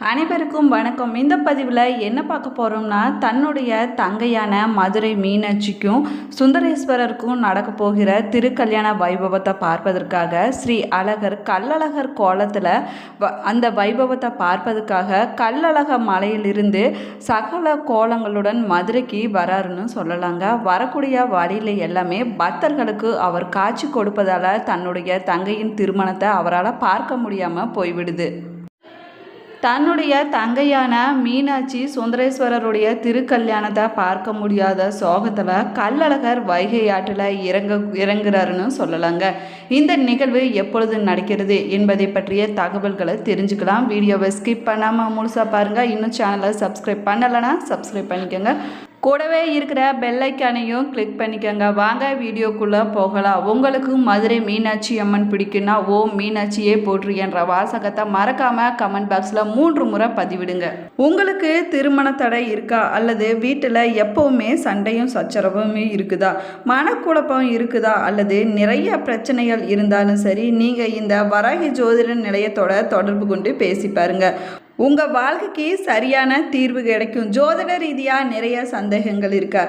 அனைவருக்கும் வணக்கம். இந்த பதிவில் என்ன பார்க்க போகிறோம்னா தன்னுடைய தங்கையான மதுரை மீனாட்சிக்கும் சுந்தரேஸ்வரருக்கும் நடக்க போகிற திருக்கல்யாண வைபவத்தை பார்ப்பதற்காக ஸ்ரீ அழகர் கல்லழகர் கோலத்தில் வ- அந்த வைபவத்தை பார்ப்பதற்காக கல்லழக மலையிலிருந்து சகல கோலங்களுடன் மதுரைக்கு வராருன்னு சொல்லலாங்க. வரக்கூடிய வழியில் எல்லாமே பக்தர்களுக்கு அவர் காட்சி கொடுப்பதால் தன்னுடைய தங்கையின் திருமணத்தை அவரால் பார்க்க முடியாமல் போய்விடுது. தன்னுடைய தங்கையான மீனாட்சி சுந்தரேஸ்வரருடைய திருக்கல்யாணத்தை பார்க்க முடியாத சோகத்தில் கல்லழகர் வைகை ஆற்றில் இறங்க இறங்குறாருன்னு சொல்லலாங்க. இந்த நிகழ்வு எப்பொழுது நடக்கிறது என்பதை பற்றிய தகவல்களை தெரிஞ்சுக்கலாம். வீடியோவை ஸ்கிப் பண்ணாமல் முழுசாக பாருங்கள் இன்னும் சேனலை சப்ஸ்கிரைப் பண்ணலைன்னா சப்ஸ்கிரைப் பண்ணிக்கோங்க. கூடவே இருக்கிற பெல்லைக்கானையும் கிளிக் பண்ணிக்கோங்க. வாங்க வீடியோக்குள்ளே போகலாம். உங்களுக்கு மதுரை மீனாட்சி அம்மன் பிடிக்குன்னா ஓ மீனாட்சியே போற்று என்ற வாசகத்தை மறக்காமல் கமெண்ட் பாக்ஸில் மூன்று முறை பதிவிடுங்க. உங்களுக்கு திருமண தடை இருக்கா? அல்லது வீட்டில் எப்போவுமே சண்டையும் சச்சரவுமே இருக்குதா? மனக்குழப்பம் இருக்குதா? அல்லது நிறைய பிரச்சனைகள் இருந்தாலும் சரி நீங்கள் இந்த வராகி ஜோதிட நிலையத்தோட தொடர்பு கொண்டு பேசி பாருங்கள் உங்கள் வாழ்க்கைக்கு சரியான தீர்வு கிடைக்கும். ஜோதிட ரீதியாக நிறைய சந்தேகங்கள் இருக்கா?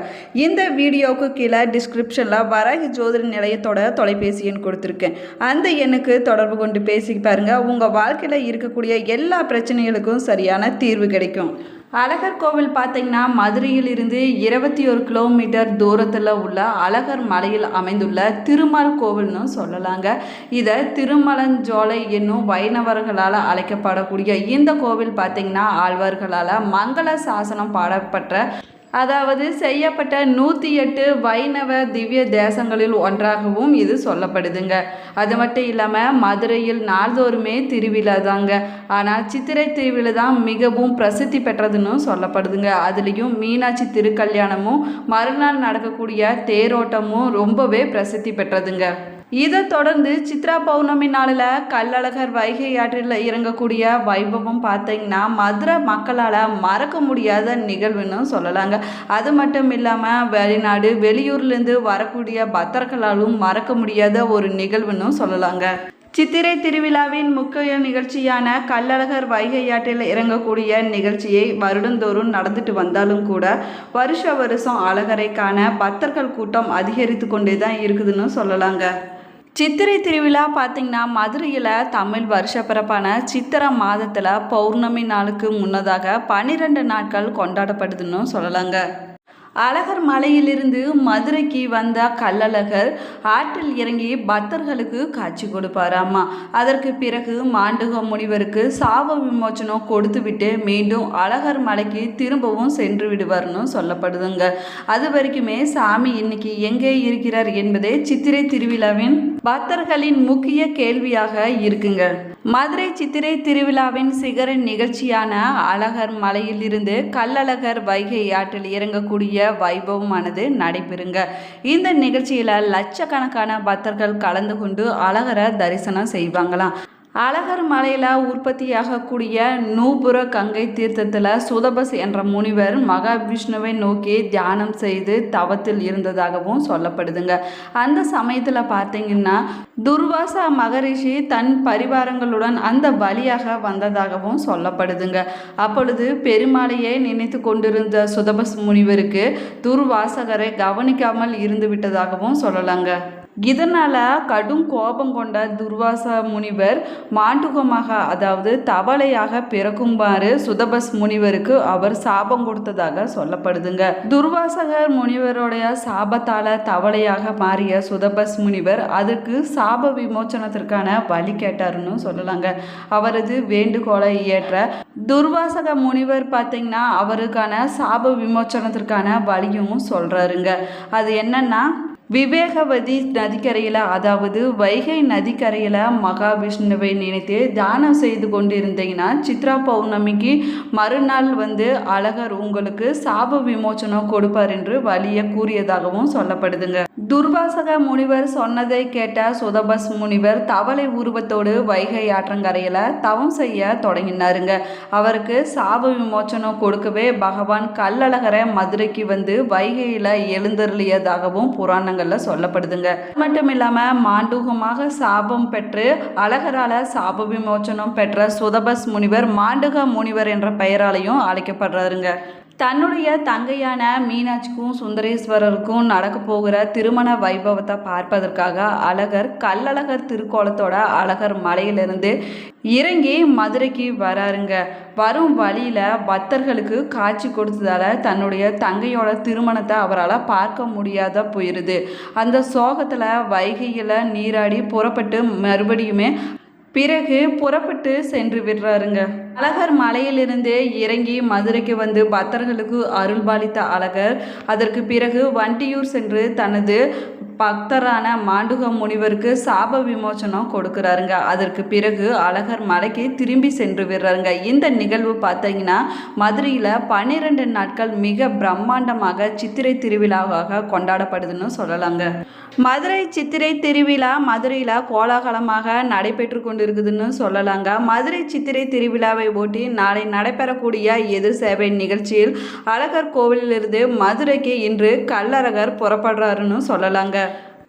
இந்த வீடியோவுக்கு கீழே டிஸ்கிரிப்ஷனில் வரகு ஜோதிட நிலையத்தோட தொலைபேசி எண் கொடுத்துருக்கேன். அந்த எண்ணுக்கு தொடர்பு கொண்டு பேசி பாருங்கள் உங்கள் வாழ்க்கையில் இருக்கக்கூடிய எல்லா பிரச்சனைகளுக்கும் சரியான தீர்வு கிடைக்கும். அழகர் கோவில் பார்த்தீங்கன்னா மதுரையிலிருந்து இருபத்தி ஒரு கிலோமீட்டர் தூரத்தில் உள்ள அழகர் மலையில் அமைந்துள்ள திருமால் கோவில்னு சொல்லலாங்க. இதை திருமலஞ்சோலை என்னும் வைணவர்களால் அழைக்கப்படக்கூடிய இந்த கோவில் பார்த்தீங்கன்னா ஆழ்வார்களால் மங்கள சாசனம் பாடப்பட்ட அதாவது செய்யப்பட்ட நூற்றி எட்டு வைணவ திவ்ய தேசங்களில் ஒன்றாகவும் இது சொல்லப்படுதுங்க. அது மட்டும் இல்லாமல் மதுரையில் நாள்தோறுமே திருவிழா தாங்க. ஆனால் சித்திரை திருவிழா தான் மிகவும் பிரசித்தி பெற்றதுன்னு சொல்லப்படுதுங்க. அதுலேயும் மீனாட்சி திருக்கல்யாணமும் மறுநாள் நடக்கக்கூடிய தேரோட்டமும் ரொம்பவே பிரசித்தி பெற்றதுங்க. இதை தொடர்ந்து சித்ரா பௌர்ணமி நாளில் கல்லழகர் வைகை ஆற்றில் இறங்கக்கூடிய வைபவம் பார்த்தீங்கன்னா மதுரை மக்களால் மறக்க முடியாத நிகழ்வுன்னு சொல்லலாங்க. அது மட்டும் இல்லாமல் வெளிநாடு வெளியூர்லேருந்து வரக்கூடிய பக்தர்களாலும் மறக்க முடியாத ஒரு நிகழ்வுன்னு சொல்லலாங்க. சித்திரை திருவிழாவின் முக்கிய நிகழ்ச்சியான கல்லழகர் வைகை ஆற்றில் இறங்கக்கூடிய நிகழ்ச்சியை வருடந்தோறும் நடந்துட்டு வந்தாலும் கூட வருஷ வருஷம் அழகரை காண பக்தர்கள் கூட்டம் அதிகரித்து கொண்டே தான் இருக்குதுன்னு சொல்லலாங்க. சித்திரை திருவிழா பார்த்திங்கன்னா மதுரையில் தமிழ் வருஷப்பிறப்பான சித்திரை மாதத்தில் பௌர்ணமி நாளுக்கு முன்னதாக பன்னிரெண்டு நாட்கள் கொண்டாடப்படுதுன்னு சொல்லலாங்க. அழகர் மலையிலிருந்து மதுரைக்கு வந்த கல்லழகர் ஆற்றில் இறங்கி பக்தர்களுக்கு காட்சி கொடுப்பாராமா அதற்கு பிறகு மாண்டுக முனிவருக்கு சாப விமோச்சனம் கொடுத்துவிட்டு மீண்டும் அழகர் மலைக்கு திரும்பவும் சென்று விடுவார்னு சொல்லப்படுதுங்க. அது வரைக்குமே சாமி இன்னைக்கு எங்கே இருக்கிறார் என்பதே சித்திரை திருவிழாவின் பக்தர்களின் முக்கிய கேள்வியாக இருக்குங்க. மதுரை சித்திரை திருவிழாவின் சிகர நிகழ்ச்சியான அழகர் மலையிலிருந்து கல்லழகர் வைகை ஆற்றில் இறங்கக்கூடிய வைபவமானது நடைபெறுங்க. இந்த நிகழ்ச்சியில் லட்சக்கணக்கான பக்தர்கள் கலந்து கொண்டு அழகரை தரிசனம் செய்வாங்களாம். அழகர் மலையில் உற்பத்தியாகக்கூடிய நூபுர கங்கை தீர்த்தத்தில் சுதபஸ் என்ற முனிவர் மகாவிஷ்ணுவை நோக்கி தியானம் செய்து தவத்தில் இருந்ததாகவும் சொல்லப்படுதுங்க. அந்த சமயத்தில் பார்த்தீங்கன்னா துர்வாசா மகரிஷி தன் பரிவாரங்களுடன் அந்த வழியாக வந்ததாகவும் சொல்லப்படுதுங்க. அப்பொழுது பெருமாளையே நினைத்து கொண்டிருந்த சுதபஸ் முனிவருக்கு துர்வாசகரை கவனிக்காமல் இருந்து விட்டதாகவும் சொல்லலாங்க. இதனால் கடும் கோபம் கொண்ட துர்வாச முனிவர் மாண்டுகமாக அதாவது தவளையாக பிறக்குமாறு சுதபஸ் முனிவருக்கு அவர் சாபம் கொடுத்ததாக சொல்லப்படுதுங்க. துர்வாசகர் முனிவருடைய சாபத்தால தவளையாக மாறிய சுதபஸ் முனிவர் அதற்கு சாப விமோச்சனத்திற்கான வழி கேட்டாருன்னு சொல்லலாங்க. அவரது வேண்டுகோளை ஏற்ற துர்வாசக முனிவர் பார்த்தீங்கன்னா அவருக்கான சாப விமோச்சனத்திற்கான வழியும் சொல்றாருங்க. அது என்னன்னா விவேகவதி நதிக்கரையில் அதாவது வைகை நதிக்கரையில் மகாவிஷ்ணுவை நினைத்து தியானம் செய்து கொண்டிருந்தீங்கன்னா சித்ரா பௌர்ணமிக்கு மறுநாள் வந்து அழகர் உங்களுக்கு சாப விமோச்சனம் கொடுப்பார் என்று வழியை கூறியதாகவும் சொல்லப்படுதுங்க. துர்வாசக முனிவர் சொன்னதை கேட்ட சுதபஸ் முனிவர் தவளை உருவத்தோடு வைகை ஆற்றங்கரையில் தவம் செய்ய தொடங்கினாருங்க. அவருக்கு சாப விமோச்சனம் கொடுக்கவே பகவான் கல்லழகரை மதுரைக்கு வந்து வைகையில் எழுந்தருளியதாகவும் புராணங்களில் சொல்லப்படுதுங்க. மட்டும் இல்லாமல் மாண்டுகமாக சாபம் பெற்று அழகரால் சாப விமோச்சனம் பெற்ற சுதபஸ் முனிவர் மாண்டுக முனிவர் என்ற பெயராலையும் அழைக்கப்படுறாருங்க. தன்னுடைய தங்கையான மீனாட்சிக்கும் சுந்தரேஸ்வரருக்கும் நடக்க போகிற திருமண வைபவத்தை பார்ப்பதற்காக அழகர் கல்லழகர் திருக்கோலத்தோட அழகர் மலையிலிருந்து இறங்கி மதுரைக்கு வராருங்க. வரும் வழியில் பக்தர்களுக்கு காட்சி கொடுத்ததால தன்னுடைய தங்கையோட திருமணத்தை அவரால் பார்க்க முடியாத போயிருது. அந்த சோகத்தில் வைகையில் நீராடி புறப்பட்டு மறுபடியுமே பிறகு புறப்பட்டு சென்று விடுறாருங்க. அழகர் மலையிலிருந்து இறங்கி மதுரைக்கு வந்து பக்தர்களுக்கு அருள்பாலித்த அழகர். அதற்கு பிறகு வண்டியூர் சென்று தனது பக்தரான மாண்டுக முனிவருக்கு சாப விமோசனம் கொடுக்குறாருங்க. அதற்கு பிறகு அழகர் மலைக்கு திரும்பி சென்று விடுறாருங்க. இந்த நிகழ்வு பார்த்தீங்கன்னா மதுரையில் பன்னிரெண்டு நாட்கள் மிக பிரம்மாண்டமாக சித்திரை திருவிழாவாக கொண்டாடப்படுதுன்னு சொல்லலாங்க. மதுரை சித்திரை திருவிழா மதுரையில் கோலாகலமாக நடைபெற்று கொண்டிருக்குதுன்னு சொல்லலாங்க. மதுரை சித்திரை திருவிழாவை ஒட்டி நாளை நடைபெறக்கூடிய எதிர் சேவை நிகழ்ச்சியில் அழகர் கோவிலிலிருந்து மதுரைக்கு இன்று கல்லழகர் புறப்படுறாருன்னு சொல்லலாங்க.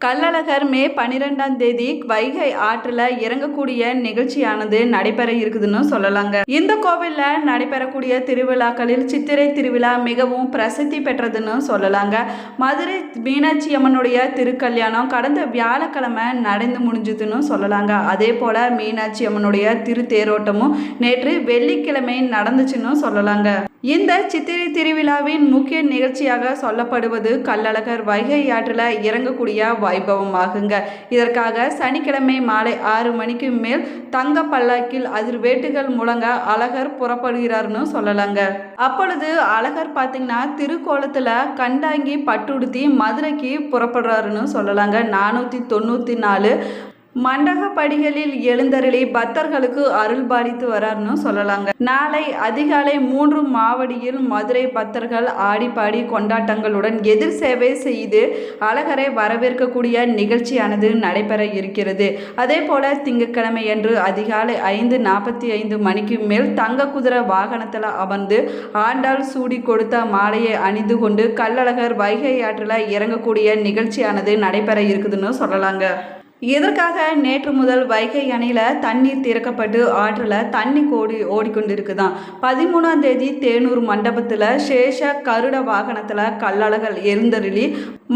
கள்ளழகர் மே பன்னிரெண்டாம் தேதி வைகை ஆற்றில் இறங்கக்கூடிய நிகழ்ச்சியானது நடைபெற இருக்குதுன்னு சொல்லலாங்க. இந்த கோவிலில் நடைபெறக்கூடிய திருவிழாக்களில் சித்திரை திருவிழா மிகவும் பிரசித்தி பெற்றதுன்னு சொல்லலாங்க. மதுரை மீனாட்சி அம்மனுடைய திருக்கல்யாணம் கடந்த வியாழக்கிழமை நடந்து முடிஞ்சதுன்னு சொல்லலாங்க. அதே போல் மீனாட்சி அம்மனுடைய திருத்தேரோட்டமும் நேற்று வெள்ளிக்கிழமை நடந்துச்சுன்னு சொல்லலாங்க. இந்த சித்திரை திருவிழாவின் முக்கிய நிகழ்ச்சியாக சொல்லப்படுவது கள்ளழகர் வைகை ஆற்றில் இறங்கக்கூடிய வைபவம் ஆகுங்க இதற்காக சனிக்கிழமை மாலை ஆறு மணிக்கு மேல் தங்க பல்லாக்கில் அதிர்வேட்டுகள் முழங்க அழகர் புறப்படுகிறார்னு சொல்லலாங்க. அப்பொழுது அழகர் பார்த்தீங்கன்னா திருக்கோலத்தில் கண்டாங்கி பட்டுடுத்தி மதுரைக்கு புறப்படுறாருன்னு சொல்லலாங்க. நானூற்றி தொண்ணூற்றி நாலு மண்டகப்படிகளில் எழுந்தருளி பக்தர்களுக்கு அருள் பாலித்து வரார்னு சொல்லலாங்க. நாளை அதிகாலை மூன்று மாவடியில் மதுரை பக்தர்கள் ஆடிப்பாடி கொண்டாட்டங்களுடன் எதிர் சேவை செய்து அழகரை வரவேற்கக்கூடிய நிகழ்ச்சியானது நடைபெற இருக்கிறது. அதே போல திங்கட்கிழமை அன்று அதிகாலை ஐந்து நாற்பத்தி ஐந்து மணிக்கு மேல் தங்க குதிரை வாகனத்தில் அமர்ந்து ஆண்டாள் சூடி கொடுத்த மாலையை அணிந்து கொண்டு கள்ளழகர் வைகை ஆற்றில் இறங்கக்கூடிய நிகழ்ச்சியானது நடைபெற இருக்குதுன்னு சொல்லலாங்க. இதற்காக நேற்று முதல் வைகை அணையில் தண்ணீர் திறக்கப்பட்டு ஆற்றில் தண்ணி கோடி ஓடிக்கொண்டிருக்குதான்? பதிமூணாம் தேதி தேனூர் மண்டபத்தில் சேஷ கருட வாகனத்தில் கல்லழகல் எழுந்தருளி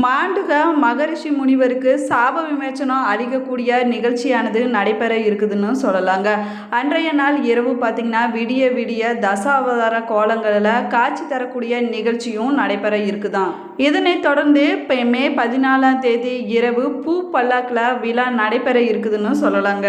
மாண்டுக மகரிஷி முனிவருக்கு சாப விமோச்சனம் அளிக்கக்கூடிய நிகழ்ச்சியானது நடைபெற இருக்குதுன்னு சொல்லலாங்க. அன்றைய நாள் இரவு பார்த்திங்கன்னா விடிய விடிய தசாவதார கோலங்களில் காட்சி தரக்கூடிய நிகழ்ச்சியும் நடைபெற இருக்குதான். இதனைத் தொடர்ந்து இப்போ மே பதினாலாம் தேதி இரவு பூ பல்லாக்கில் விழா நடைபெற இருக்குதுன்னு சொல்லலாங்க.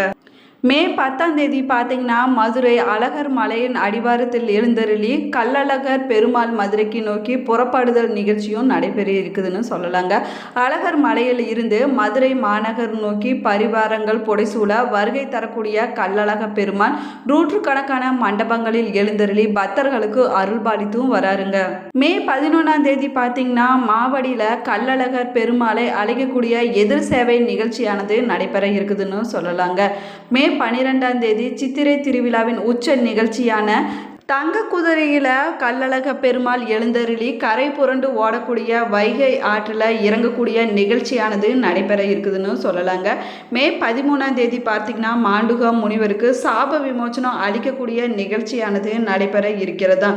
மே பத்தாம் தேதி பார்த்தீங்கன்னா மதுரை அழகர் மலையின் அடிவாரத்தில் எழுந்தருளி கள்ளழகர் பெருமாள் மதுரைக்கு நோக்கி புறப்படுதல் நிகழ்ச்சியும் நடைபெற இருக்குதுன்னு சொல்லலாங்க. அழகர் மலையில் இருந்து மதுரை மாநகர் நோக்கி பரிவாரங்கள் புடைசூழ வருகை தரக்கூடிய கள்ளழக பெருமாள் நூற்றுக்கணக்கான மண்டபங்களில் எழுந்தருளி பக்தர்களுக்கு அருள்பாலித்தும் வராருங்க. மே பதினொன்றாம் தேதி பார்த்தீங்கன்னா மாவடியில் கள்ளழகர் பெருமாளை அழைக்கக்கூடிய எதிர் சேவை நிகழ்ச்சியானது நடைபெற இருக்குதுன்னு சொல்லலாங்க. மே பன்னிரெண்டாம் தேதி சித்திரை திருவிழாவின் உச்ச நிகழ்ச்சியான தங்க குதிரையில் கல்லழக பெருமாள் எழுந்தருளி கரை புரண்டு ஓடக்கூடிய வைகை ஆற்றில் இறங்கக்கூடிய நிகழ்ச்சியானது நடைபெற இருக்குதுன்னு சொல்லலாங்க. மே பதிமூணாம் தேதி பார்த்திங்கன்னா மாண்டுகா முனிவருக்கு சாப விமோச்சனம் அளிக்கக்கூடிய நிகழ்ச்சியானது நடைபெற இருக்கிறதா?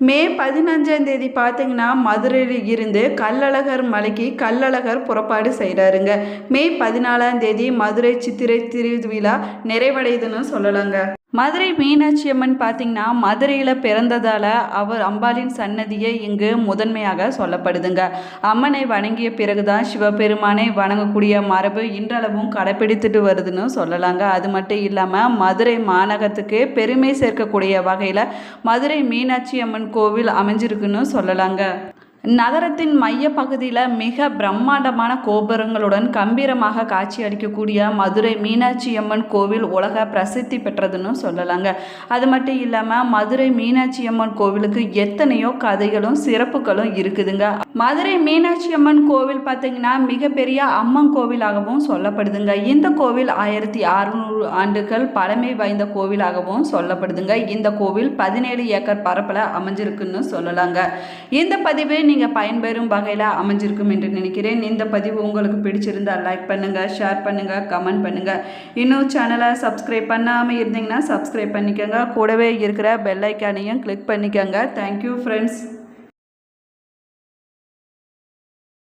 மே பதினஞ்சாம் தேதி பார்த்தீங்கன்னா மதுரையில் இருந்து கல்லழகர் மலைக்கு கல்லழகர் புறப்பாடு செய்கிறாருங்க. மே பதினாலாம் தேதி மதுரை சித்திரை திருவிழா நிறைவடையுதுன்னு சொல்லலாங்க. மதுரை மீனாட்சி அம்மன் பார்த்தீங்கன்னா மதுரையில் பிறந்ததால் அவர் அம்பாளின் சன்னதியை இங்கு முதன்மையாக சொல்லப்படுதுங்க. அம்மனை வணங்கிய பிறகுதான் சிவபெருமானை வணங்கக்கூடிய மரபு இன்றளவும் கடைப்பிடித்துட்டு வருதுன்னு சொல்லலாங்க. அது மட்டும் இல்லாமல் மதுரை மாநகரத்துக்கு பெருமை சேர்க்கக்கூடிய வகையில் மதுரை மீனாட்சி அம்மன் கோவில் அமைஞ்சிருக்குன்னு சொல்லலாங்க. நகரத்தின் மைய பகுதியில் மிக பிரம்மாண்டமான கோபுரங்களுடன் கம்பீரமாக காட்சி அளிக்கக்கூடிய மதுரை மீனாட்சி அம்மன் கோவில் உலக பிரசித்தி பெற்றதுன்னு சொல்லலாங்க. அது மட்டும் இல்லாமல் மதுரை மீனாட்சி அம்மன் கோவிலுக்கு எத்தனையோ கதைகளும் சிறப்புகளும் இருக்குதுங்க. மதுரை மீனாட்சி அம்மன் கோவில் பார்த்தீங்கன்னா மிகப்பெரிய அம்மன் கோவிலாகவும் சொல்லப்படுதுங்க. இந்த கோவில் ஆயிரத்தி அறுநூறு ஆண்டுகள் பழமை வாய்ந்த கோவிலாகவும் சொல்லப்படுதுங்க. இந்த கோவில் பதினேழு ஏக்கர் பரப்பில் அமைஞ்சிருக்குன்னு சொல்லலாங்க. இந்த பதிவு நீங்கள் பயன்பெறும் வகையில் அமைஞ்சிருக்கும் என்று நினைக்கிறேன். இந்த பதிவு உங்களுக்கு பிடிச்சிருந்தா லைக் பண்ணுங்கள் ஷேர் பண்ணுங்கள் கமெண்ட் பண்ணுங்கள் இன்னும் சேனலை சப்ஸ்கிரைப் பண்ணாமல் இருந்தீங்கன்னா சப்ஸ்கிரைப் பண்ணிக்கோங்க. கூடவே இருக்கிற பெல்லைக்கானையும் கிளிக் பண்ணிக்கோங்க. Thank you friends